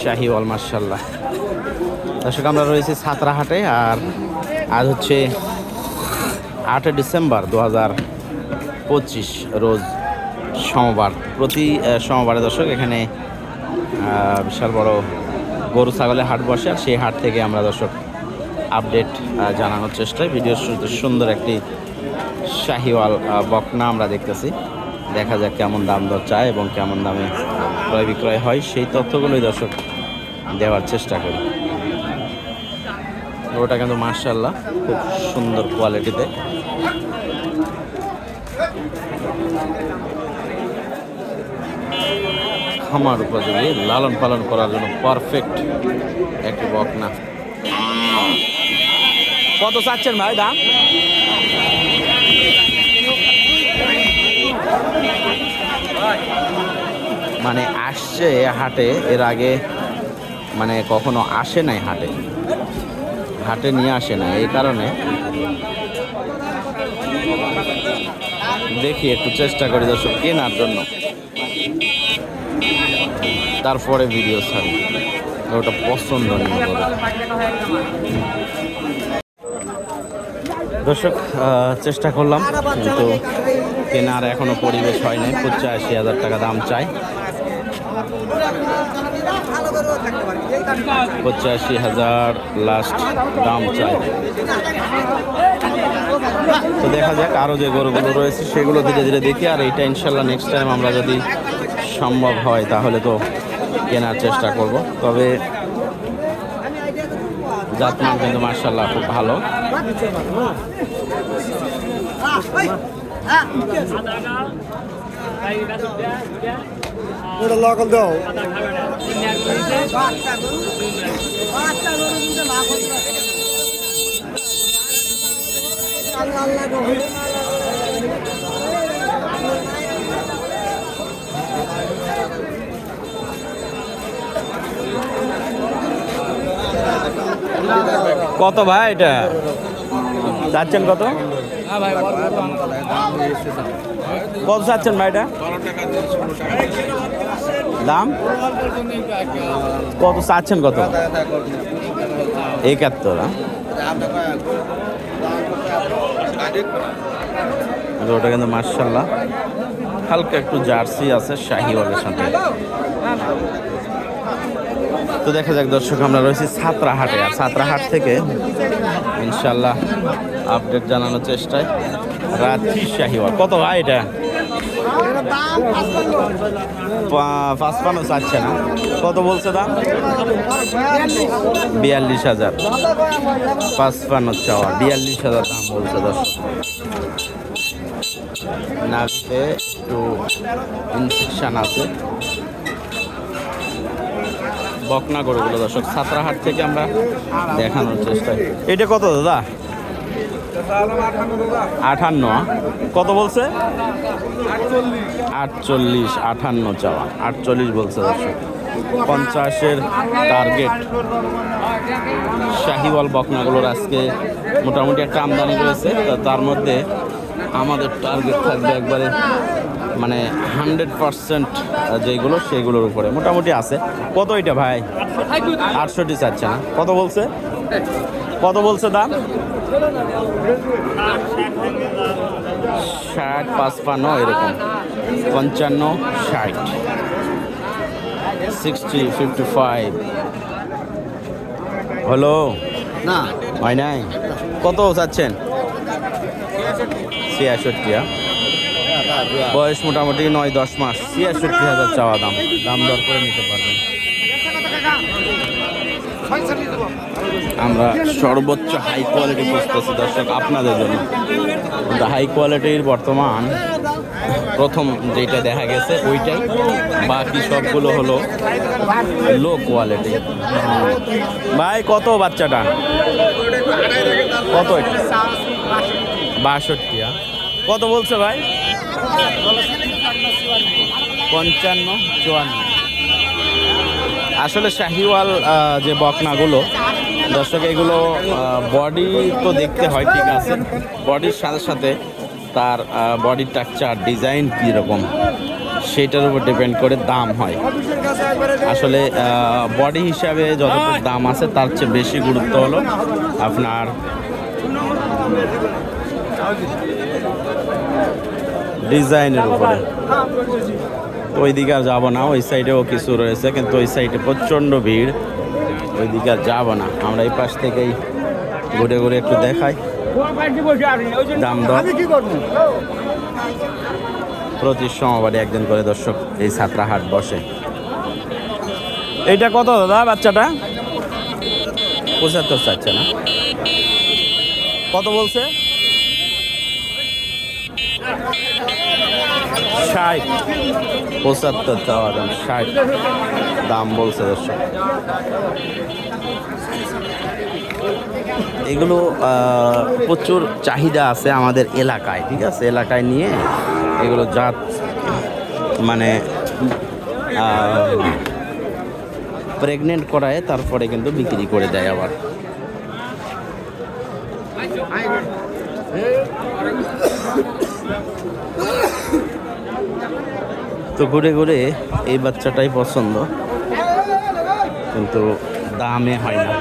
শাহিওয়াল মার্শাল্লাহ দর্শক, আমরা রয়েছি সাতরাহাটে আর আজ হচ্ছে আটই ডিসেম্বর দু পঁচিশ রোজ সোমবার। প্রতি সোমবারে দর্শক, এখানে বিশাল বড় গরু, ছাগলের হাট বসে আর সেই হাট থেকে আমরা দর্শক আপডেট জানানোর চেষ্টায়। ভিডিও সুন্দর একটি শাহিওয়াল বকনা আমরা দেখতেছি। দেখা যাক কেমন দাম দর চায় এবং কেমন দামে ক্রয় বিক্রয় হয়। সেই তথ্যগুলোই দর্শক দেওয়ার চেষ্টা করি। ওটা কিন্তু মার্শাল্লাহ খুব সুন্দর কোয়ালিটিতে খামার উপযোগী, লালন পালন করার জন্য পারফেক্ট একটি বকনা। কত চাচ্ছেন ভাই দাম? মানে আসছে হাটে, এর আগে মানে কখনো আসে নাই হাটে। হাটে নিয়ে আসে না এই কারণে। দেখি, একটু চেষ্টা করি দর্শক কেনার জন্য। তারপরে ভিডিও ছাড়ি। ওটা পছন্দ দর্শক চেষ্টা করলাম, কিন্তু কেনার এখনও পরিবেশ হয় নাই পঁচাশি হাজার টাকা দাম চাই। পঁচাশি হাজার লাস্ট দাম চাই। তো দেখা যাক আরও যে গরুগুলো রয়েছে সেগুলো ধীরে ধীরে দেখি, আর এইটা ইনশাল্লাহ নেক্সট টাইম আমরা যদি সম্ভব হয় তাহলে তো কেনার চেষ্টা করব। তবে জাতমান কিন্তু মার্শাল্লাহ খুব ভালো। ওটা লাগাল দাও। কত ভাই এটা? চাচ্ছেন কত? কত চাচ্ছেন ভাই এটা দাম? কত চাচ্ছেন কত? একাত্তর হ্যাঁ? ওটা কিন্তু মার্শাল্লাহ হালকা একটু জার্সি আছে, শাহিওয়ালের সাথে। তো দেখা যাক, দর্শক, আমরা রয়েছি ছাত্রাহাটে। আর ছাত্রাহাট থেকে ইনশাল্লাহ আপডেট জানানোর চেষ্টায় রাত্রি শাহিওয়াল। কত ভাই এটা? চাচ্ছে না। কত বলছে দাম? বিয়াল্লিশ হাজার। পাঁচপান্ন চাওয়া। বিয়াল্লিশ হাজার দাম বলছে দর্শক। নাকতে একটু ইনফেকশন আছে। বকনা গরুগুলো দর্শক, ছাত্রাহাট থেকে আমরা দেখানোর চেষ্টা এটা কত দাদা? আঠান্ন কত বলছে? আটচল্লিশ আঠান্ন চাওয়া। আটচল্লিশ বলছে দর্শক। পঞ্চাশের টার্গেট শাহিওয়াল বকনাগুলোর আজকে মোটামুটি একটা আমদানি রয়েছে। তার মধ্যে আমাদের টার্গেট থাকবে একবারে মানে হান্ড্রেড পারসেন্ট যেগুলো সেগুলোর উপরে। মোটামুটি আছে। কত এটা ভাই? আটষট্টি চাচ্ছে না। কত বলছে? কত বলছে দাম? ষাট পাঁচপান্ন এরকম। পঞ্চান্ন ষাট। সিক্সটি ফিফটি ফাইভ হলো? না। হয় নাই? কত চাচ্ছেন? বয়স মোটামুটি নয়, দশ মাস। ছিয়াষট্টি হাজার চাওয়া দাম। দাম দর করে নিতে পারবেন। আমরা সর্বোচ্চ হাই কোয়ালিটি খুঁজতেছি, দর্শক, আপনাদের জন্য। হাই কোয়ালিটির বর্তমান প্রথম যেটা দেখা গেছে, ওইটাই। বাকি সবগুলো হলো লো কোয়ালিটি ভাই, কত বাচ্চাটা? কত এটা? বাষট্টি? কত বলছে ভাই? পঞ্চান্ন, চুয়ান্ন। আসলে শাহিওয়াল যে বকনাগুলো, দর্শক, এগুলো বডি তো দেখতে হয়, ঠিক আছে। বডির সাথে সাথে তার বডি স্ট্রাকচার ডিজাইন কীরকম, সেটার উপর ডিপেন্ড করে দাম হয়। আসলে বডি হিসাবে যতটুকু দাম আছে, তার চেয়ে বেশি গুরুত্ব হলো আপনার ডিজাইনের উপরে। তো ওই দিকে আর যাব না, ওই সাইডেও কিছু রয়েছে, কিন্তু ওই সাইডে প্রচণ্ড ভিড়। ওই দিকে আর যাব না, আমরা এই পাশ থেকেই ঘুরে ঘুরে একটু দেখাই। দাম দর। প্রতি সোমবারে একদিন করে দর্শক এই ছাত্রা হাট বসে। এইটা কত দাদা বাচ্চাটা? পঁচাত্তর চাচ্ছে না। কত বলছে? ষাট। পঁচাত্তর চাওয়া দাম। ষাট। দাম বলছে দর্শক। এগুলো প্রচুর চাহিদা আছে আমাদের এলাকায় ঠিক আছে? এলাকায় নিয়ে এগুলো জাত মানে প্রেগনেন্ট করায় তারপরে কিন্তু বিক্রি করে দেয় আবার। তো ঘুরে ঘুরে এই বাচ্চাটাই পছন্দ। কিন্তু দামে হয় না।